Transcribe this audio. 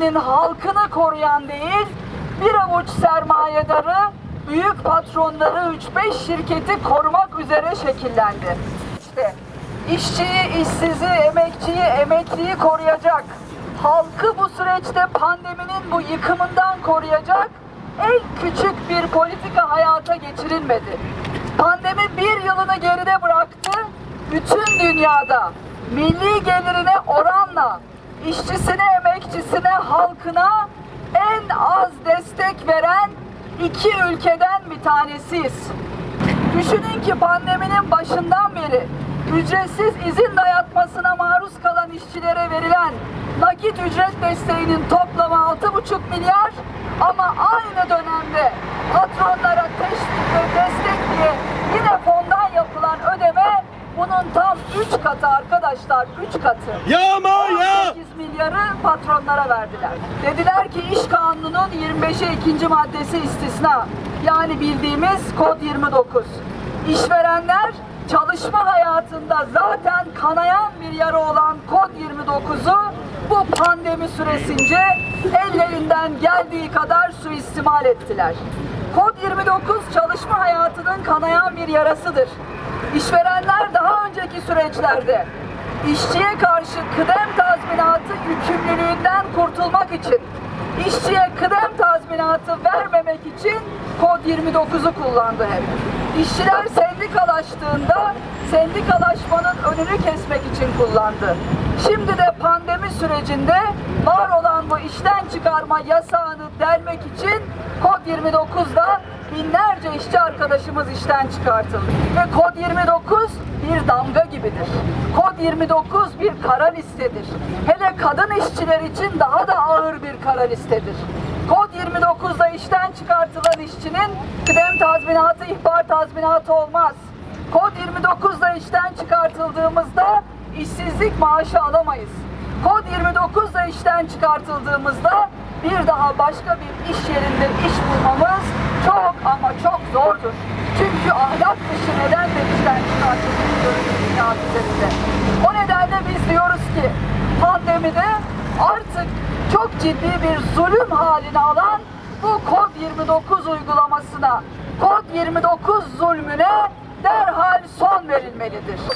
ülkenin halkını koruyan değil, bir avuç sermayedarı, büyük patronları 3-5 şirketi korumak üzere şekillendi. İşte işçiyi, işsizi, emekçiyi, emekliyi koruyacak, halkı bu süreçte pandeminin bu yıkımından koruyacak en küçük bir politika hayata geçirilmedi. Pandemi bir yılını geride bıraktı. Bütün dünyada milli gelirine oranla işçisine, emekçisine, halkına en az destek veren iki ülkeden bir tanesiyiz. Düşünün ki pandeminin başından beri ücretsiz izin dayatmasına maruz kalan işçilere verilen nakit ücret desteğinin toplamı bunun tam 3 katı arkadaşlar 3 katı. Yağma ya! 18 milyarı patronlara verdiler. Dediler ki iş kanununun 25'e ikinci maddesi istisna. Yani bildiğimiz kod 29. İşverenler çalışma hayatında zaten kanayan bir yara olan kod 29'u bu pandemi süresince ellerinden geldiği kadar suistimal ettiler. Kod 29 çalışma hayatının kanayan bir yarasıdır. İşverenler daha önceki süreçlerde işçiye karşı kıdem tazminatı yükümlülüğünden kurtulmak için, işçiye kıdem tazminatı vermemek için kod 29'u kullandı hep. İşçiler sendikalaştığında sendikalaşmanın önünü kesmek için kullandı. Şimdi de pandemi sürecinde var olan bu işten çıkarma yasağını delmek için kod 29'da binlerce işçi arkadaşımız işten çıkartıldı. Ve kod 29 bir damga gibidir. Kod 29 bir kara listedir. Hele kadın işçiler için daha da ağır bir kara listedir. Kod 29'da işten çıkartılan işçinin kıdem tazminatı, ihbar tazminatı olmaz. Kod 29'da işten çıkartıldığımızda işsizlik maaşı alamayız. Kod 29'da işten çıkartıldığımızda bir daha başka bir iş yerinde iş bulmamız çok ama çok zordur. Çünkü ahlak dışı nedenle işten çıkartılıyoruz dünya üzerinde. O nedenle biz diyoruz ki pandemide artık çok ciddi bir zulüm haline alan bu kod 29 uygulamasına, kod 29 zulmüne derhal son verilmelidir.